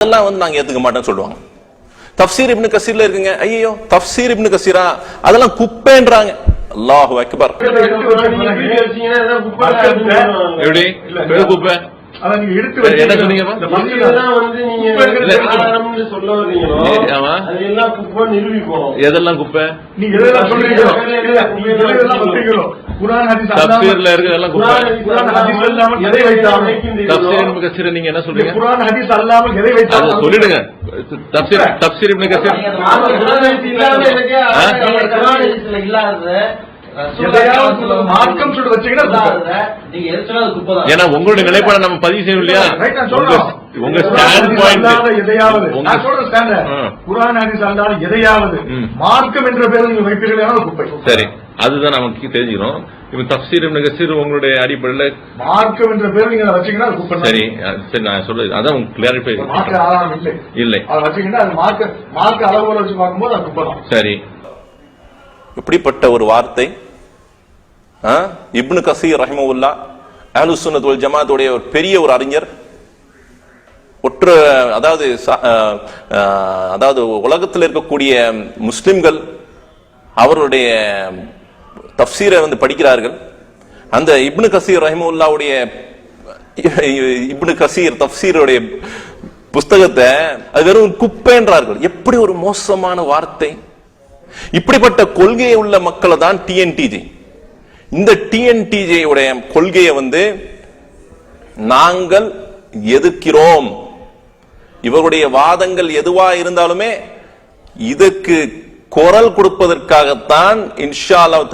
அதெல்லாம் வந்து நாங்க ஏத்துக்க மாட்டோம்னு சொல்லுவாங்க. தப்சீர் இப்னு கசீர்ல இருக்குங்க. ஐயோ தப்சீர் இப்னு கசீரா அதெல்லாம் குப்பைன்றாங்க. அல்லாஹு அக்பர். எப்படி? குப்பை. நீங்க எடுத்து என்ன. அது குப்பை நிரூபிக்கணும் எதெல்லாம் குப்பை? நீங்க எதெல்லாம் சொல்றீங்களோ? எதெல்லாம் வைக்கிறீங்களோ குரான் ஹதீஸ் அல்லாம தப்சீர்ல இருக்கிறதெல்லாம் குப்பை. குரான் ஹதீஸ் அல்லாமல் எதை வைத்தாலும் தப்சீர் இப்னு கசீர் நீங்க என்ன சொல்றீங்க? குரான் ஹதீஸ் அல்லாமல் எதை அது வைத்தாலும் சொல்லிடுங்க. தப்சீர் தப்சீர் இப்னு கசீர். எதையாவது மார்க்கம் ஏன்னா உங்களுடைய நிலைப்பாடை நம்ம பதிவு செய்யணும் இல்லையா உங்க சொல்றேன். உங்க குரான் ஸ்டாண்ட் அல்லாத எதையாவது. பாயிண்ட் நான் சொல்றேன். ஆ. குரான் ஹதீஸ் அல்லாத எதையாவது. மார்க்கம் என்ற பேரில் நீங்க வைப்பீர்கள் குப்பை. சரி. அதுதான் நமக்கு தெரிஞ்சுக்கணும். இப்ப தப்சீர் இப்னு கசீர் உங்களுடைய அடிப்படையில மார்க்கம் என்ற பேரில் நீங்க வச்சீங்கன்னா. சரி. சரி நான் சொல்றது அதான் உங்களுக்கு கிளாரிஃபை மார்க்க ஆதாரம் இல்லை. இல்லை. அதை வச்சீங்கன்னா அது மார்க்க மார்க்க அளவுல வச்சு பார்க்கும்போது அது குப்பை சரி. இப்படிப்பட்ட ஒரு வார்த்தை? இப்னு கசீர் ரஹிமவுல்லா அஹலு சுன்னத் வல் ஜமாத்துடைய ஒரு பெரிய ஒரு அறிஞர். ஒற்று அதாவது அதாவது உலகத்தில் இருக்கக்கூடிய முஸ்லிம்கள் அவருடைய தப்சீரை வந்து படிக்கிறார்கள். அந்த இப்னு கசீர் ரஹிமுல்லாவுடைய இப்னு கசீர் தப்சீருடைய புஸ்தகத்தை அது வெறும் குப்பைன்றார்கள் எப்படி ஒரு மோசமான வார்த்தை? இப்படிப்பட்ட கொள்கையை உள்ள மக்களை தான் டிஎன்டிஜி இந்த டிஎன்டிஜே உடைய கொள்கையை வந்து நாங்கள் எதிர்க்கிறோம். இவருடைய வாதங்கள் எதுவா இருந்தாலுமே இதுக்கு குரல் கொடுப்பதற்காகத்தான் இன்ஷா அல்லாஹ்